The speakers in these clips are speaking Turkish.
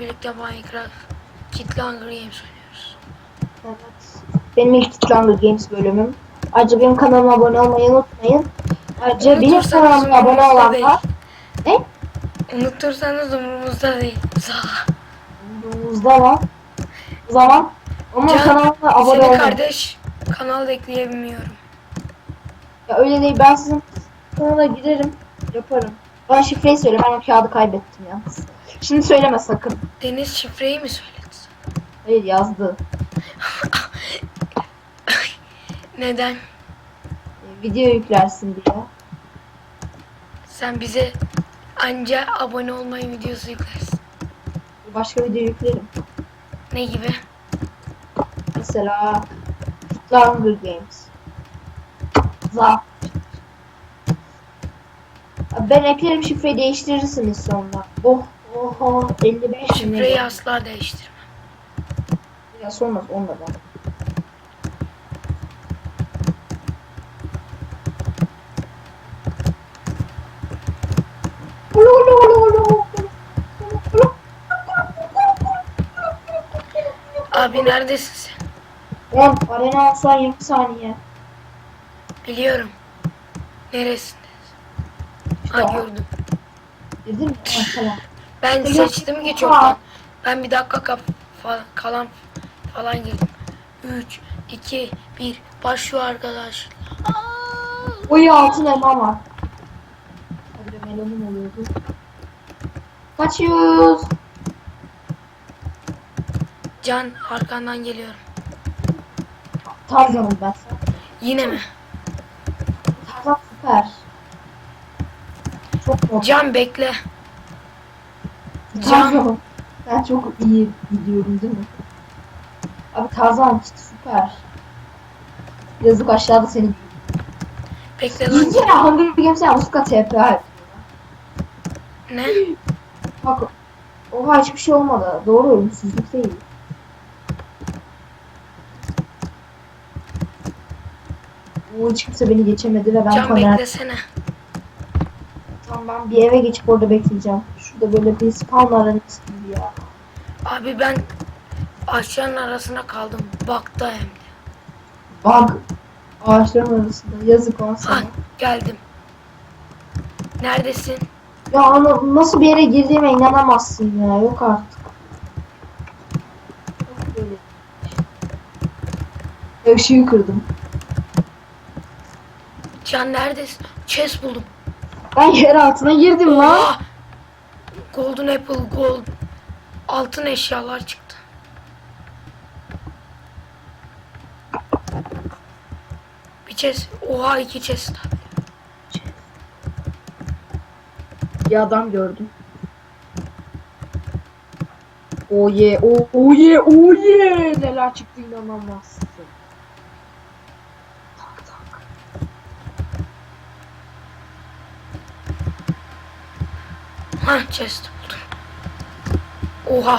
birlikte Minecraft Kit Hunger Games oynuyoruz. Evet. Benim ilk Hunger Games bölümüm. Ayrıca benim kanalıma abone olmayı unutmayın. Ayrıca benim kanalıma abone olanlar ne? Unutursanız umurumuzda değil. Sağ. Umurumuzda var. O zaman ama Can, kanalıma abone olmayın. kardeş kanal ekleyebilmiyorum. Ya öyle değil ben sizin kanala girerim. Yaparım. Ben şifreyi söyle ben o kağıdı kaybettim yalnız. Şimdi söyleme sakın. Deniz şifreyi mi söyledi? Hayır yazdı. Neden? Ee, Video yüklersin diye. Sen bize anca abone olmayı videosu yüklersin. Başka video yüklerim. Ne gibi? Mesela Hunger Games. Za. Ben eklerim şifreyi değiştirirsiniz sonra. Oh, oho, 55 mi? Şifreyi asla değiştirme. Ya ulu. Ulu. Abi neredesin sen? 10 arena olsa 20 saniye. Biliyorum. Neresindesin? Girdin mi? Ha, tamam. Ben Ya- seçtim ki çoktan. Ben bir dakika kap fa- kalan falan girdim. 3, 2, 1 başlıyor arkadaş. Oy altın elma var. Hadi melonum oluyordu. Kaçıyoruz. Can arkandan geliyorum. Tarzanım ben sen. Yine mi? Tarzan süper. Can bekle. Can. Ben çok iyi gidiyorum değil mi? Abi Tarzan süper. Yazık aşağıda seni. bekle lan. Bir kere Hunger Games'e yanlışlıkla TP yaptım. Ne? Bak oha hiçbir şey olmadı. Doğru ölümsüzlük değil. O hiç kimse beni geçemedi ve ben Can kamera... beklesene. Tamam ben bir eve geçip orada bekleyeceğim. Şurada böyle bir spawn aranız gibi ya. Abi ben ağaçların arasına kaldım. Bakta hem de. Bug. Ağaçların arasında. Yazık Ha sana. geldim. Neredesin? Ya ama nasıl bir yere girdiğime inanamazsın ya. Yok artık. Işığı kırdım. Can neredesin? Chest buldum. Ben yer altına girdim lan. Oha! Golden apple gold. Altın eşyalar çıktı. Bir chest. Oha iki chest. Bir adam gördüm. Oh yeah, oh, oh yeah, oh yeah. Neler çıktı inanamazsın. Ha chest buldum. Oha.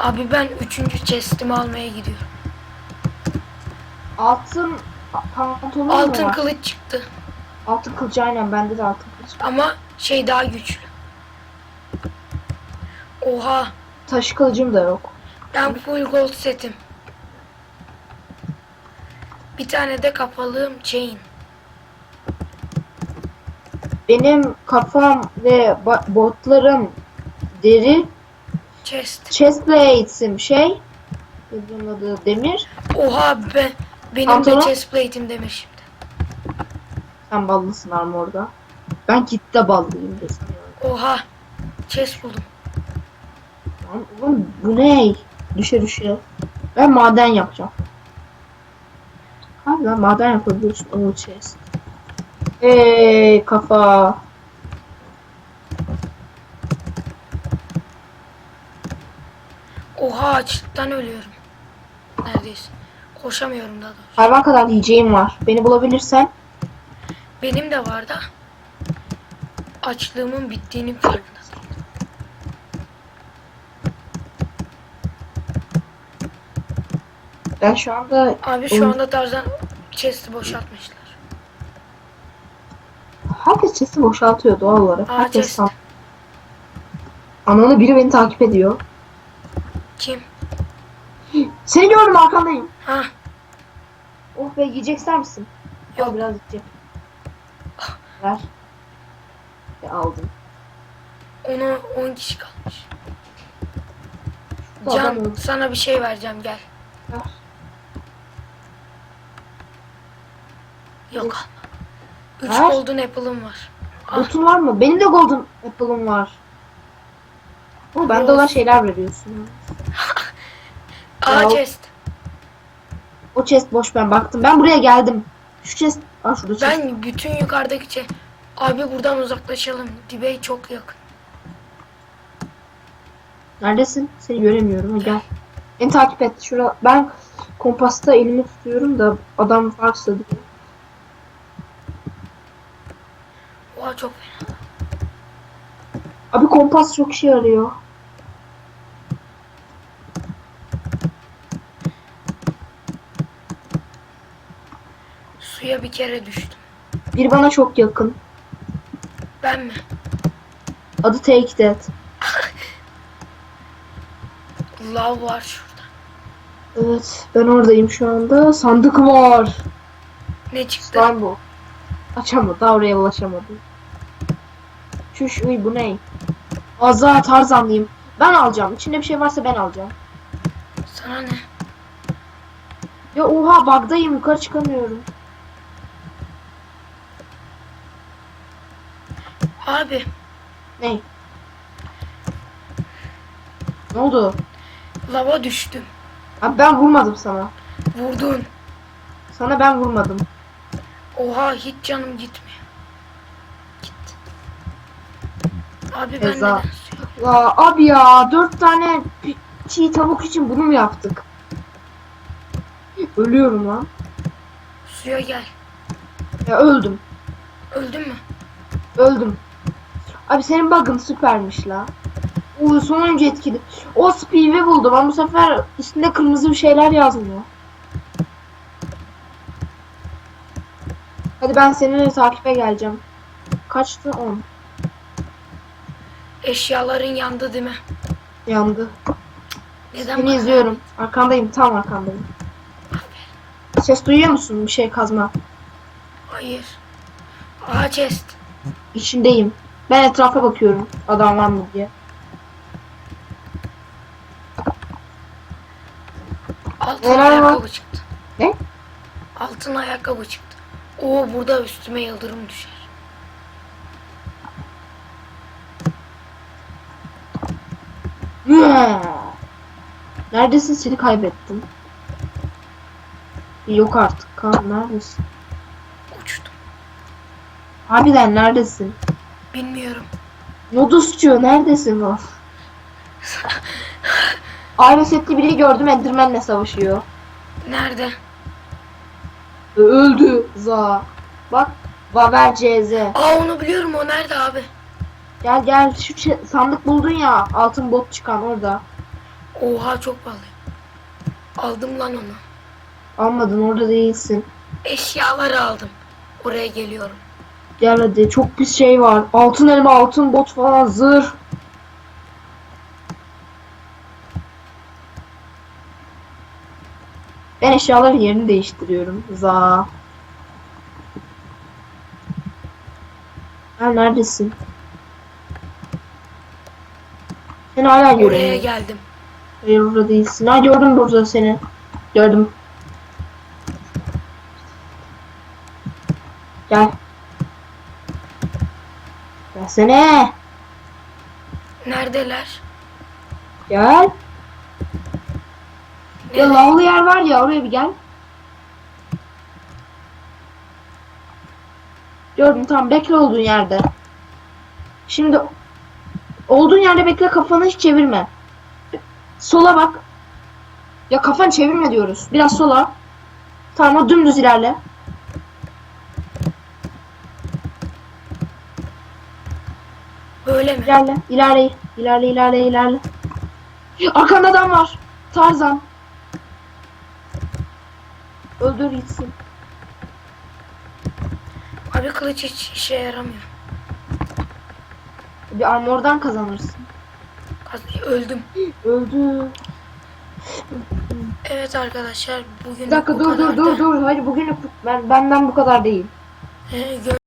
Abi ben üçüncü chestimi almaya gidiyorum. Altın pantolon mu Altın var? kılıç çıktı. Altın kılıç aynen bende de altın kılıç. Ama şey daha güçlü. Oha. Taş kılıcım da yok. Ben full gold setim. Bir tane de kapalığım chain. Benim kafam ve botlarım deri. Chest. Chestplate'im şey. Nedir onun adı demir. Oha be. Benim Pantolon? de chest plate'im demiş şimdi. Sen ballısın armorda. Ben kitle ballıyım de sanıyorum. Oha. Chest buldum. Lan Oğlum bu ne? Düşe düşe. Ben maden yapacağım. Lan maden yapabiliyorsun. O chest. Eee kafa. Oha açlıktan ölüyorum. Neredeyse. Koşamıyorum daha doğrusu. Hayvan kadar yiyeceğim var. Beni bulabilirsen. Benim de var da. Açlığımın bittiğinin farkında Ben şu anda Abi şu anda Tarzan chest'i boşaltmışlar. herkes chest'i boşaltıyor doğal olarak. Aa, herkes chest. Ananı biri beni takip ediyor. Kim? Seni gördüm arkandayım. Ha Oh be yiyecek ister misin? Yok. Al biraz yiyecek. Ver. Ve aldım. ona 10 kişi kalmış. Can sana bir şey vereceğim gel. Ver. Yok alma. 3 Ver. golden apple'ım var. Ah. Botun var mı? Benim de golden apple'ım var. O bende olan şeyler veriyorsun. Aa chest. O chest boş ben baktım. Ben buraya geldim. Şu chest... Aa şurada chest. Ben bütün yukarıdaki şey. Abi buradan uzaklaşalım. Dibe çok yakın. Neredesin? Seni göremiyorum. Gel. Beni takip et. Şura ben kompasta elimi tutuyorum da adam varsa diye. Oha çok fena. Abi kompas çok işe yarıyor. Suya bir kere düştüm. Bir bana çok yakın. Ben mi? Adı Take That. Lav var şurada. Evet ben oradayım şu anda. Sandık var. Ne çıktı? Slime bu. Açamadı. Oraya ulaşamadım. Şuş uy bu ne? Azza Tarzanlıyım. Ben alacağım. İçinde bir şey varsa ben alacağım. Sana ne? Ya oha bug'dayım yukarı çıkamıyorum. Abi Ne? Ne oldu? lava düştüm. Abi ben vurmadım sana. Vurdun. Sana ben vurmadım. Oha hiç canım gitmiyor. Abi ben Eza. suya? Ya abi ya dört tane pi- çiğ tavuk için bunu mu yaptık? Ölüyorum lan. Suya gel. Ya öldüm. Öldün mü? Öldüm. Abi senin bug'ın süpermiş la. Oo sonuncu etkili. O speed'i buldum ama bu sefer üstünde kırmızı bir şeyler yazmıyor. Hadi ben seninle takibe geleceğim. Kaçtı? 10. Eşyaların yandı değil mi? Yandı. Neden Seni bana- izliyorum. Arkandayım. Tam arkandayım. Ses duyuyor musun? Bir şey kazma. Hayır. Aa chest. İçindeyim. Ben etrafa bakıyorum. Adam var mı diye. Altın Neler var? ayakkabı çıktı. Ne? Altın ayakkabı çıktı. Oo burada üstüme yıldırım düşer. Neredesin? Seni kaybettim. Yok artık. Kaan neredesin? Uçtum. Harbiden neredesin? Bilmiyorum. Nodusçu neredesin o? Aynı setli biri gördüm Enderman'le savaşıyor. Nerede? Öldü za. Bak Vaver CZ. Aa onu biliyorum o nerede abi? Gel gel şu çe- sandık buldun ya altın bot çıkan orada. Oha çok pahalı. Aldım lan onu. Almadın orada değilsin. Eşyaları aldım. Oraya geliyorum. Gel hadi çok pis şey var. Altın elma altın bot falan zırh. Ben eşyaların yerini değiştiriyorum. Za. Sen neredesin? Seni hala Oraya göremiyorum. geldim. Hayır burada değilsin. Ha gördüm burada seni. Gördüm. Gel. Gelsene. Neredeler? Gel. Ya Nerede? lavlı yer var ya oraya bir gel. Gördüm tamam bekle olduğun yerde. Şimdi olduğun yerde bekle kafanı hiç çevirme. Sola bak. Ya kafanı çevirme diyoruz. Biraz sola. Tamam dümdüz ilerle. Böyle mi? İlerle. İlerle. İlerle ilerle ilerle. Arkanda adam var. Tarzan. Öldür gitsin. Abi kılıç hiç işe yaramıyor. Bir armordan kazanırsın. Kaz- Öldüm. Öldü. Evet arkadaşlar bugün Bir dakika dur dur dur dur. Hayır bugün ben benden bu kadar değil. Ee,